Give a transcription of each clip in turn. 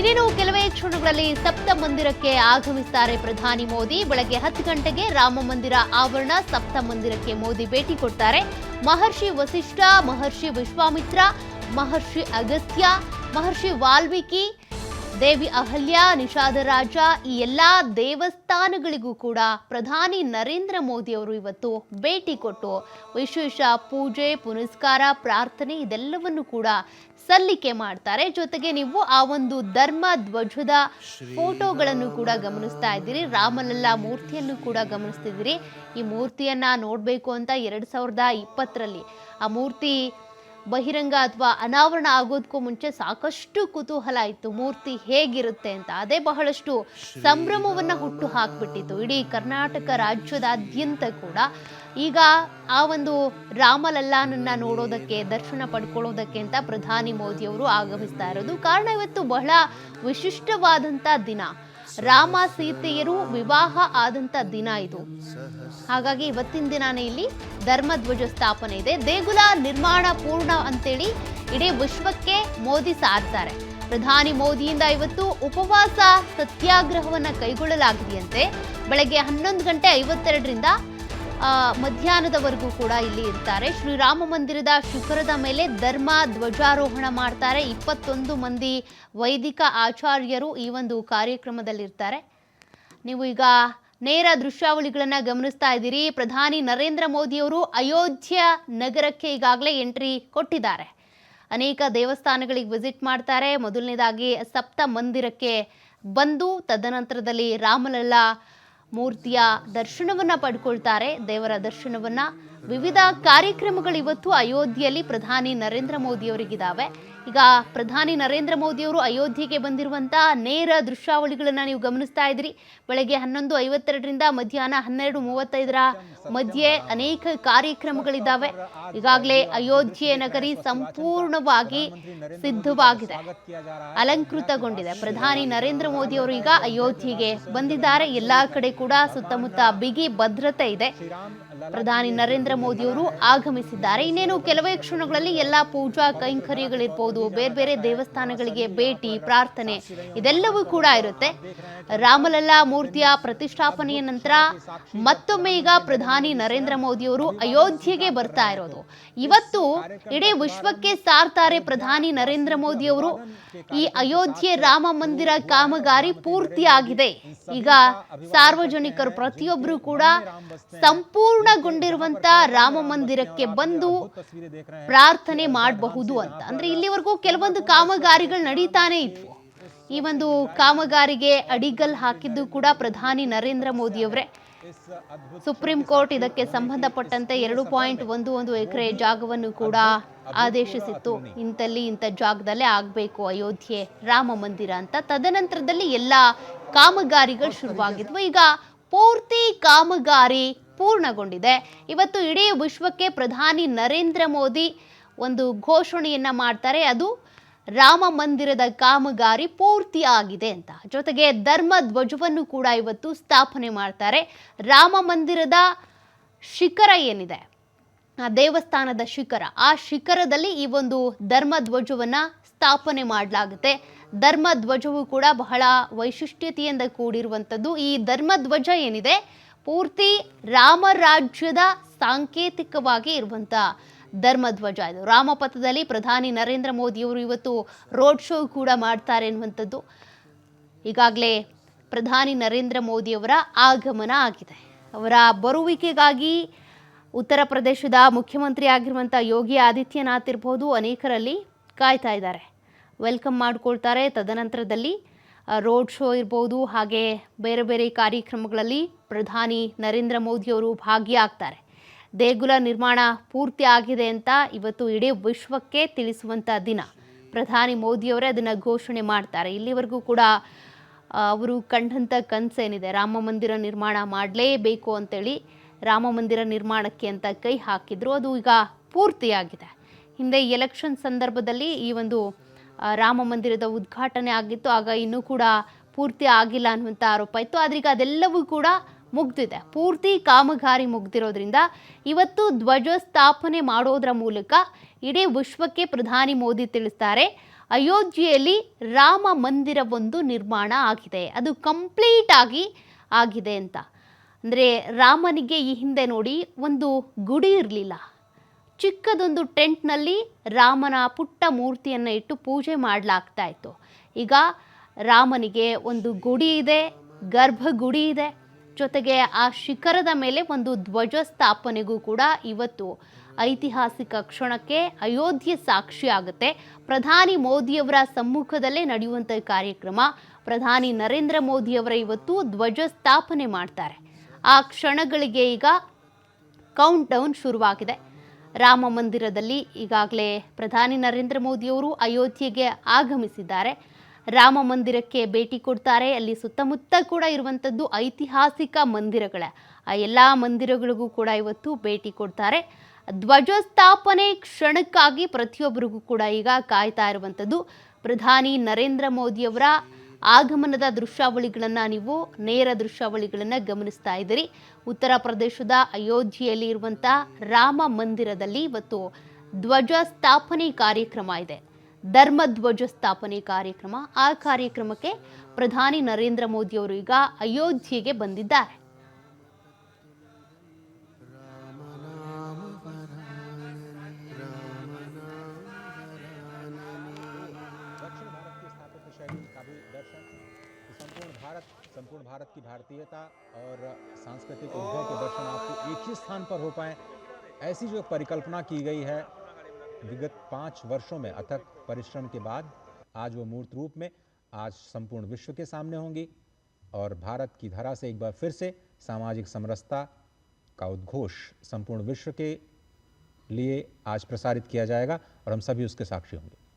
ಇನ್ನೇನು ಕೆಲವೇ ಕ್ಷಣಗಳಲ್ಲಿ ಸಪ್ತ ಮಂದಿರಕ್ಕೆ ಆಗಮಿಸುತ್ತಾರೆ ಪ್ರಧಾನಿ ಮೋದಿ. ಬೆಳಗ್ಗೆ ಹತ್ತು ಗಂಟೆಗೆ ರಾಮ ಮಂದಿರ ಆವರಣ, ಸಪ್ತ ಮಂದಿರಕ್ಕೆ ಮೋದಿ ಭೇಟಿ ಕೊಡ್ತಾರೆ. ಮಹರ್ಷಿ ವಸಿಷ್ಠ, ಮಹರ್ಷಿ ವಿಶ್ವಾಮಿತ್ರ, ಮಹರ್ಷಿ ಅಗಸ್ತ್ಯ, ಮಹರ್ಷಿ ವಾಲ್ಮೀಕಿ, ದೇವಿ ಅಹಲ್ಯ ನಿಷಾದರಾಜ ಈ ಎಲ್ಲಾ ದೇವಸ್ಥಾನಗಳಿಗೂ ಕೂಡ ಪ್ರಧಾನಿ ನರೇಂದ್ರ ಮೋದಿ ಅವರು ಇವತ್ತು ಭೇಟಿ ಕೊಟ್ಟು ವಿಶೇಷ ಪೂಜೆ, ಪುನಸ್ಕಾರ, ಪ್ರಾರ್ಥನೆ ಇದೆಲ್ಲವನ್ನು ಕೂಡ ಸಲ್ಲಿಕೆ ಮಾಡ್ತಾರೆ. ಜೊತೆಗೆ ನೀವು ಆ ಒಂದು ಧರ್ಮ ಧ್ವಜದ ಫೋಟೋಗಳನ್ನು ಕೂಡ ಗಮನಿಸ್ತಾ ಇದ್ದೀರಿ. ರಾಮಲಲ್ಲಾ ಮೂರ್ತಿಯನ್ನು ಕೂಡ ಗಮನಿಸ್ತಿದ್ದೀರಿ. ಈ ಮೂರ್ತಿಯನ್ನ ನೋಡಬೇಕು ಅಂತ ಎರಡು ಸಾವಿರದ ಇಪ್ಪತ್ತರಲ್ಲಿ ಆ ಮೂರ್ತಿ ಬಹಿರಂಗ ಅಥವಾ ಅನಾವರಣ ಆಗೋದಕ್ಕೂ ಮುಂಚೆ ಸಾಕಷ್ಟು ಕುತೂಹಲ ಇತ್ತು. ಮೂರ್ತಿ ಹೇಗಿರುತ್ತೆ ಅಂತ. ಅದೇ ಬಹಳಷ್ಟು ಸಂಭ್ರಮವನ್ನ ಹುಟ್ಟು ಹಾಕ್ಬಿಟ್ಟಿತ್ತು. ಇಡೀ ಕರ್ನಾಟಕ ರಾಜ್ಯದಾದ್ಯಂತ ಕೂಡ ಈಗ ಆ ಒಂದು ರಾಮಲಲ್ಲಾನನ್ನ ನೋಡೋದಕ್ಕೆ, ದರ್ಶನ ಪಡ್ಕೊಳ್ಳೋದಕ್ಕೆ ಅಂತ ಪ್ರಧಾನಿ ಮೋದಿ ಅವರು ಆಗಮಿಸ್ತಾ ಇರೋದು. ಕಾರಣ ಇವತ್ತು ಬಹಳ ವಿಶಿಷ್ಟವಾದಂತ ದಿನ. ರಾಮ ಸೀತೆಯರು ವಿವಾಹ ಆದಂತ ದಿನ ಇದು. ಹಾಗಾಗಿ ಇವತ್ತಿನ ದಿನಾನೇ ಇಲ್ಲಿ ಧರ್ಮಧ್ವಜ ಸ್ಥಾಪನೆ ಇದೆ. ದೇಗುಲ ನಿರ್ಮಾಣ ಪೂರ್ಣ ಅಂತೇಳಿ ಇಡೀ ವಿಶ್ವಕ್ಕೆ ಮೋದಿ ಸಾರ್ತಾರೆ ಪ್ರಧಾನಿ ಮೋದಿಯಿಂದ ಇವತ್ತು ಉಪವಾಸ ಸತ್ಯಾಗ್ರಹವನ್ನ ಕೈಗೊಳ್ಳಲಾಗಿದೆಯಂತೆ. ಬೆಳಗ್ಗೆ ಹನ್ನೊಂದು ಗಂಟೆ ಐವತ್ತೆರಡರಿಂದ ಮಧ್ಯಾಹ್ನದವರೆಗೂ ಕೂಡ ಇಲ್ಲಿ ಇರ್ತಾರೆ. ಶ್ರೀರಾಮ ಮಂದಿರದ ಶಿಖರದ ಮೇಲೆ ಧರ್ಮ ಧ್ವಜಾರೋಹಣ ಮಾಡ್ತಾರೆ. ಇಪ್ಪತ್ತೊಂದು ಮಂದಿ ವೈದಿಕ ಆಚಾರ್ಯರು ಈ ಒಂದು ಕಾರ್ಯಕ್ರಮದಲ್ಲಿರ್ತಾರೆ. ನೀವು ಈಗ ನೇರ ದೃಶ್ಯಾವಳಿಗಳನ್ನ ಗಮನಿಸ್ತಾ ಇದ್ದೀರಿ. ಪ್ರಧಾನಿ ನರೇಂದ್ರ ಮೋದಿಯವರು ಅಯೋಧ್ಯ ನಗರಕ್ಕೆ ಈಗಾಗಲೇ ಎಂಟ್ರಿ ಕೊಟ್ಟಿದ್ದಾರೆ. ಅನೇಕ ದೇವಸ್ಥಾನಗಳಿಗೆ ವಿಸಿಟ್ ಮಾಡ್ತಾರೆ. ಮೊದಲನೇದಾಗಿ ಸಪ್ತ ಮಂದಿರಕ್ಕೆ ಬಂದು, ತದನಂತರದಲ್ಲಿ ರಾಮಲಲ್ಲಾ ಮೂರ್ತಿಯ ದರ್ಶನವನ್ನ ಪಡ್ಕೊಳ್ತಾರೆ. ದೇವರ ದರ್ಶನವನ್ನ ವಿವಿಧ ಕಾರ್ಯಕ್ರಮಗಳು ಇವತ್ತು ಅಯೋಧ್ಯೆಯಲ್ಲಿ ಪ್ರಧಾನಿ ನರೇಂದ್ರ ಮೋದಿ ಅವರಿಗಿದಾವೆ. ಈಗ ಪ್ರಧಾನಿ ನರೇಂದ್ರ ಮೋದಿಯವರು ಅಯೋಧ್ಯೆಗೆ ಬಂದಿರುವಂಥ ನೇರ ದೃಶ್ಯಾವಳಿಗಳನ್ನು ನೀವು ಗಮನಿಸ್ತಾ ಇದ್ದೀರಿ. ಬೆಳಗ್ಗೆ ಹನ್ನೊಂದು ಐವತ್ತೆರಡರಿಂದ ಮಧ್ಯಾಹ್ನ ಹನ್ನೆರಡು ಮೂವತ್ತೈದರ ಮಧ್ಯೆ ಅನೇಕ ಕಾರ್ಯಕ್ರಮಗಳಿದ್ದಾವೆ. ಈಗಾಗಲೇ ಅಯೋಧ್ಯೆ ನಗರಿ ಸಂಪೂರ್ಣವಾಗಿ ಸಿದ್ಧವಾಗಿದೆ. ಅಲಂಕೃತಗೊಂಡಿದೆ. ಪ್ರಧಾನಿ ನರೇಂದ್ರ ಮೋದಿ ಅವರು ಈಗ ಅಯೋಧ್ಯೆಗೆ ಬಂದಿದ್ದಾರೆ. ಎಲ್ಲಾ ಕಡೆ ಕೂಡ ಸುತ್ತಮುತ್ತ ಬಿಗಿ ಭದ್ರತೆ ಇದೆ. ಪ್ರಧಾನಿ ನರೇಂದ್ರ ಮೋದಿ ಅವರು ಆಗಮಿಸಿದ್ದಾರೆ. ಇನ್ನೇನು ಕೆಲವೇ ಕ್ಷಣಗಳಲ್ಲಿ ಎಲ್ಲಾ ಪೂಜಾ ಕೈಂಕರ್ಯಗಳಿರ್ಬೋದು. ಬೇರೆ ಬೇರೆ ದೇವಸ್ಥಾನಗಳಿಗೆ ಭೇಟಿ ಪ್ರಾರ್ಥನೆ ಇದೆಲ್ಲವೂ ಕೂಡ ಇರುತ್ತೆ. ರಾಮಲಲ್ಲಾ ಮೂರ್ತಿಯ ಪ್ರತಿಷ್ಠಾಪನೆಯ ನಂತರ ಮತ್ತೊಮ್ಮೆ ಈಗ ಪ್ರಧಾನಿ ನರೇಂದ್ರ ಮೋದಿ ಅವರು ಅಯೋಧ್ಯೆಗೆ ಬರ್ತಾ ಇರೋದು. ಇವತ್ತು ಇಡೀ ವಿಶ್ವಕ್ಕೆ ಸಾರ್ತಾರೆ ಪ್ರಧಾನಿ ನರೇಂದ್ರ ಮೋದಿ ಅವರು ಈ ಅಯೋಧ್ಯೆ ರಾಮ ಮಂದಿರ ಕಾಮಗಾರಿ ಪೂರ್ತಿಯಾಗಿದೆ. ಈಗ ಸಾರ್ವಜನಿಕರು ಪ್ರತಿಯೊಬ್ಬರು ಕೂಡ ಸಂಪೂರ್ಣಗೊಂಡಿರುವಂತ ರಾಮ ಮಂದಿರಕ್ಕೆ ಬಂದು ಪ್ರಾರ್ಥನೆ ಮಾಡಬಹುದು ಅಂತ. ಅಂದ್ರೆ ಇಲ್ಲಿವರೆಗೂ ಕೆಲವೊಂದು ಕಾಮಗಾರಿಗಳು ನಡೀತಾನೆ ಇದ್ವು. ಈ ಒಂದು ಕಾಮಗಾರಿಗೆ ಅಡಿಗಲ್ ಹಾಕಿದ್ದು ಕೂಡ ಪ್ರಧಾನಿ ನರೇಂದ್ರ ಮೋದಿ ಅವರೇ. ಸುಪ್ರೀಂ ಕೋರ್ಟ್ ಇದಕ್ಕೆ ಸಂಬಂಧಪಟ್ಟಂತೆ ಎರಡು ಪಾಯಿಂಟ್ ಒಂದು ಒಂದು ಎಕರೆ ಜಾಗವನ್ನು ಕೂಡ ಆದೇಶಿಸಿತ್ತು. ಇಂತಲ್ಲಿ ಇಂಥ ಜಾಗದಲ್ಲೇ ಆಗಬೇಕು ಅಯೋಧ್ಯೆ, ರಾಮ ಮಂದಿರ ಅಂತ. ತದನಂತರದಲ್ಲಿ ಎಲ್ಲ ಕಾಮಗಾರಿಗಳು ಶುರುವಾಗಿದ್ವು. ಈಗ ಪೂರ್ತಿ ಕಾಮಗಾರಿ ಪೂರ್ಣಗೊಂಡಿದೆ. ಇವತ್ತು ಇಡೀ ವಿಶ್ವಕ್ಕೆ ಪ್ರಧಾನಿ ನರೇಂದ್ರ ಮೋದಿ ಒಂದು ಘೋಷಣೆಯನ್ನ ಮಾಡ್ತಾರೆ. ಅದು ರಾಮ ಮಂದಿರದ ಕಾಮಗಾರಿ ಪೂರ್ತಿ ಆಗಿದೆ ಅಂತ. ಜೊತೆಗೆ ಧರ್ಮ ಧ್ವಜವನ್ನು ಕೂಡ ಇವತ್ತು ಸ್ಥಾಪನೆ ಮಾಡ್ತಾರೆ. ರಾಮ ಮಂದಿರದ ಶಿಖರ ಏನಿದೆ? ಆ ದೇವಸ್ಥಾನದ ಶಿಖರ. ಆ ಶಿಖರದಲ್ಲಿ ಈ ಒಂದು ಧರ್ಮ ಧ್ವಜವನ್ನ ಸ್ಥಾಪನೆ ಮಾಡಲಾಗುತ್ತೆ. ಧರ್ಮ ಧ್ವಜವು ಕೂಡ ಬಹಳ ವೈಶಿಷ್ಟ್ಯತೆಯಿಂದ ಕೂಡಿರುವಂಥದ್ದು. ಈ ಧರ್ಮ ಧ್ವಜ ಏನಿದೆ? ಪೂರ್ತಿ ರಾಮರಾಜ್ಯದ ಸಾಂಕೇತಿಕವಾಗಿ ಇರುವಂಥ ಧರ್ಮಧ್ವಜ ಇದು. ರಾಮಪಥದಲ್ಲಿ ಪ್ರಧಾನಿ ನರೇಂದ್ರ ಮೋದಿಯವರು ಇವತ್ತು ರೋಡ್ ಶೋ ಕೂಡ ಮಾಡ್ತಾರೆ ಎನ್ನುವಂಥದ್ದು. ಈಗಾಗಲೇ ಪ್ರಧಾನಿ ನರೇಂದ್ರ ಮೋದಿಯವರ ಆಗಮನ ಆಗಿದೆ. ಅವರ ಬರುವಿಕೆಗಾಗಿ ಉತ್ತರ ಪ್ರದೇಶದ ಮುಖ್ಯಮಂತ್ರಿ ಆಗಿರುವಂಥ ಯೋಗಿ ಆದಿತ್ಯನಾಥ್ ಇರ್ಬೋದು ಅನೇಕರಲ್ಲಿ ಕಾಯ್ತಾ ಇದ್ದಾರೆ. ವೆಲ್ಕಮ್ ಮಾಡಿಕೊಳ್ತಾರೆ. ತದನಂತರದಲ್ಲಿ ರೋಡ್ ಶೋ ಇರ್ಬೋದು, ಹಾಗೆ ಬೇರೆ ಬೇರೆ ಕಾರ್ಯಕ್ರಮಗಳಲ್ಲಿ ಪ್ರಧಾನಿ ನರೇಂದ್ರ ಮೋದಿಯವರು ಭಾಗಿಯಾಗ್ತಾರೆ. ದೇಗುಲ ನಿರ್ಮಾಣ ಪೂರ್ತಿ ಆಗಿದೆ ಅಂತ ಇವತ್ತು ಇಡೀ ವಿಶ್ವಕ್ಕೆ ತಿಳಿಸುವಂಥ ದಿನ. ಪ್ರಧಾನಿ ಮೋದಿಯವರೇ ಅದನ್ನು ಘೋಷಣೆ ಮಾಡ್ತಾರೆ. ಇಲ್ಲಿವರೆಗೂ ಕೂಡ ಅವರು ಕಂಡಂಥ ಕನಸೇನಿದೆ. ರಾಮ ಮಂದಿರ ನಿರ್ಮಾಣ ಮಾಡಲೇಬೇಕು ಅಂತೇಳಿ ರಾಮ ಮಂದಿರ ನಿರ್ಮಾಣಕ್ಕೆ ಅಂತ ಕೈ ಹಾಕಿದ್ರು. ಅದು ಈಗ ಪೂರ್ತಿಯಾಗಿದೆ. ಹಿಂದೆ ಎಲೆಕ್ಷನ್ ಸಂದರ್ಭದಲ್ಲಿ ಈ ಒಂದು ರಾಮ ಮಂದಿರದ ಉದ್ಘಾಟನೆ ಆಗಿತ್ತು. ಆಗ ಇನ್ನೂ ಕೂಡ ಪೂರ್ತಿ ಆಗಿಲ್ಲ ಅನ್ನುವಂಥ ಆರೋಪ ಇತ್ತು. ಆದ್ರೆ ಈಗ ಅದೆಲ್ಲವೂ ಕೂಡ ಮುಗ್ದಿದೆ. ಪೂರ್ತಿ ಕಾಮಗಾರಿ ಮುಗ್ದಿರೋದ್ರಿಂದ ಇವತ್ತು ಧ್ವಜ ಸ್ಥಾಪನೆ ಮಾಡೋದ್ರ ಮೂಲಕ ಇಡೀ ವಿಶ್ವಕ್ಕೆ ಪ್ರಧಾನಿ ಮೋದಿ ತಿಳಿಸ್ತಾರೆ, ಅಯೋಧ್ಯೆಯಲ್ಲಿ ರಾಮ ಮಂದಿರವೊಂದು ನಿರ್ಮಾಣ ಆಗಿದೆ. ಅದು ಕಂಪ್ಲೀಟ್ ಆಗಿ ಆಗಿದೆ ಅಂತ. ಅಂದರೆ ರಾಮನಿಗೆ ಈ ಹಿಂದೆ ನೋಡಿ ಒಂದು ಗುಡಿ ಇರಲಿಲ್ಲ. ಚಿಕ್ಕದೊಂದು ಟೆಂಟ್ನಲ್ಲಿ ರಾಮನ ಪುಟ್ಟ ಮೂರ್ತಿಯನ್ನು ಇಟ್ಟು ಪೂಜೆ ಮಾಡಲಾಗ್ತಾ ಇತ್ತು ಈಗ ರಾಮನಿಗೆ ಒಂದು ಗುಡಿ ಇದೆ, ಗರ್ಭಗುಡಿ ಇದೆ. ಜೊತೆಗೆ ಆ ಶಿಖರದ ಮೇಲೆ ಒಂದು ಧ್ವಜ ಸ್ಥಾಪನೆಗೂ ಕೂಡ ಇವತ್ತು ಐತಿಹಾಸಿಕ ಕ್ಷಣಕ್ಕೆ ಅಯೋಧ್ಯೆ ಸಾಕ್ಷಿ ಆಗುತ್ತೆ. ಪ್ರಧಾನಿ ಮೋದಿಯವರ ಸಮ್ಮುಖದಲ್ಲೇ ನಡೆಯುವಂಥ ಕಾರ್ಯಕ್ರಮ. ಪ್ರಧಾನಿ ನರೇಂದ್ರ ಮೋದಿಯವರ ಇವತ್ತು ಧ್ವಜ ಸ್ಥಾಪನೆ ಮಾಡ್ತಾರೆ. ಆ ಕ್ಷಣಗಳಿಗೆ ಈಗ ಕೌಂಟ್ ಡೌನ್ ಶುರುವಾಗಿದೆ. ರಾಮ ಮಂದಿರದಲ್ಲಿ ಈಗಾಗಲೇ ಪ್ರಧಾನಿ ನರೇಂದ್ರ ಮೋದಿಯವರು ಅಯೋಧ್ಯೆಗೆ ಆಗಮಿಸಿದ್ದಾರೆ. ರಾಮ ಮಂದಿರಕ್ಕೆ ಭೇಟಿ ಕೊಡ್ತಾರೆ. ಅಲ್ಲಿ ಸುತ್ತಮುತ್ತ ಕೂಡ ಇರುವಂಥದ್ದು ಐತಿಹಾಸಿಕ ಮಂದಿರಗಳೇ. ಆ ಎಲ್ಲ ಮಂದಿರಗಳಿಗೂ ಕೂಡ ಇವತ್ತು ಭೇಟಿ ಕೊಡ್ತಾರೆ. ಧ್ವಜಸ್ಥಾಪನೆ ಕ್ಷಣಕ್ಕಾಗಿ ಪ್ರತಿಯೊಬ್ಬರಿಗೂ ಕೂಡ ಈಗ ಕಾಯ್ತಾ ಇರುವಂಥದ್ದು ಪ್ರಧಾನಿ ನರೇಂದ್ರ ಮೋದಿಯವರ ಆಗಮನದ ದೃಶ್ಯಾವಳಿಗಳನ್ನು ನೀವು, ನೇರ ದೃಶ್ಯಾವಳಿಗಳನ್ನು ಗಮನಿಸ್ತಾ ಇದ್ದೀರಿ. ಉತ್ತರ ಪ್ರದೇಶದ ಅಯೋಧ್ಯೆಯಲ್ಲಿ ಇರುವಂಥ ರಾಮ ಮಂದಿರದಲ್ಲಿ ಇವತ್ತು ಧ್ವಜ ಸ್ಥಾಪನೆ ಕಾರ್ಯಕ್ರಮ ಇದೆ. ಧರ್ಮ ಧ್ವಜ ಸ್ಥಾಪನೆ ಕಾರ್ಯಕ್ರಮ. ಆ ಕಾರ್ಯಕ್ರಮಕ್ಕೆ ಪ್ರಧಾನಿ ನರೇಂದ್ರ ಮೋದಿಯವರು ಈಗ ಅಯೋಧ್ಯೆಗೆ ಬಂದಿದ್ದಾರೆ. का भी दर्शन तो संपूर्ण भारत संपूर्ण भारत की भारतीयता और सांस्कृतिक उद्भव के दर्शन आपको एक ही स्थान पर हो पाए ऐसी जो परिकल्पना की गई है विगत पाँच वर्षों में अथक परिश्रम के बाद आज वो मूर्त रूप में आज संपूर्ण विश्व के सामने होंगी और भारत की धरा से एक बार फिर से सामाजिक समरसता का उद्घोष संपूर्ण विश्व के लिए आज प्रसारित किया जाएगा और हम सभी उसके साक्षी होंगे।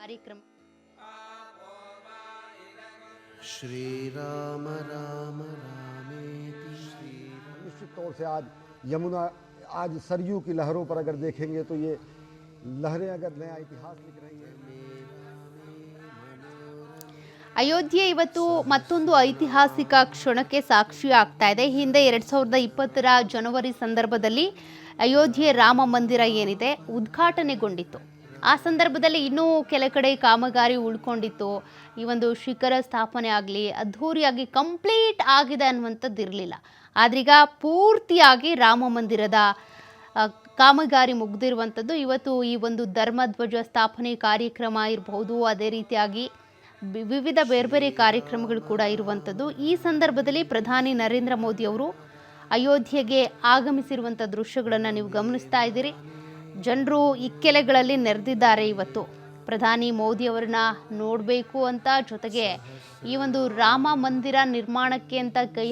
ಕಾರ್ಯಕ್ರಮ श्रीराम राम रामेति श्रीराम निश्चित तौर से आज यमुना आज सरयू की लहरों पर अगर देखेंगे तो ये लहरें अगर नया इतिहास लिख रही हैं ಅಯೋಧ್ಯೆ ಇವತ್ತು ಮತ್ತೊಂದು ಐತಿಹಾಸಿಕ ಕ್ಷಣಕ್ಕೆ ಸಾಕ್ಷಿ ಆಗ್ತಾ ಇದೆ ಹಿಂದೆ ಎರಡ್ ಸಾವಿರದ ಇಪ್ಪತ್ತರ ಜನವರಿ ಸಂದರ್ಭದಲ್ಲಿ ಅಯೋಧ್ಯೆ ರಾಮ ಮಂದಿರ ಏನಿದೆ ಉದ್ಘಾಟನೆಗೊಂಡಿತ್ತು ಆ ಸಂದರ್ಭದಲ್ಲಿ ಇನ್ನೂ ಕೆಲ ಕಡೆ ಕಾಮಗಾರಿ ಉಳ್ಕೊಂಡಿತ್ತು. ಈ ಒಂದು ಶಿಖರ ಸ್ಥಾಪನೆ ಆಗಲಿ, ಅದ್ಧೂರಿಯಾಗಿ ಕಂಪ್ಲೀಟ್ ಆಗಿದೆ ಅನ್ನುವಂಥದ್ದು ಇರಲಿಲ್ಲ. ಆದ್ರೀಗ ಪೂರ್ತಿಯಾಗಿ ರಾಮ ಮಂದಿರದ ಕಾಮಗಾರಿ ಮುಗ್ದಿರುವಂಥದ್ದು. ಇವತ್ತು ಈ ಒಂದು ಧರ್ಮಧ್ವಜ ಸ್ಥಾಪನೆ ಕಾರ್ಯಕ್ರಮ ಇರಬಹುದು. ಅದೇ ರೀತಿಯಾಗಿ ವಿವಿಧ ಬೇರೆ ಬೇರೆ ಕಾರ್ಯಕ್ರಮಗಳು ಕೂಡ ಇರುವಂಥದ್ದು. ಈ ಸಂದರ್ಭದಲ್ಲಿ ಪ್ರಧಾನಿ ನರೇಂದ್ರ ಮೋದಿ ಅವರು ಅಯೋಧ್ಯೆಗೆ ಆಗಮಿಸಿರುವಂಥ ದೃಶ್ಯಗಳನ್ನು ನೀವು ಗಮನಿಸ್ತಾ ಇದ್ದೀರಿ. ಜನರು ಇಕ್ಕೆಲೆಗಳಲ್ಲಿ ನೆರೆದಿದ್ದಾರೆ ಇವತ್ತು. ಪ್ರಧಾನಿ ಮೋದಿ ಅವರನ್ನ ನೋಡಬೇಕು ಅಂತ ಜೊತೆಗೆ ಈ ಒಂದು ರಾಮ ಮಂದಿರ ನಿರ್ಮಾಣಕ್ಕೆ ಅಂತ ಕೈ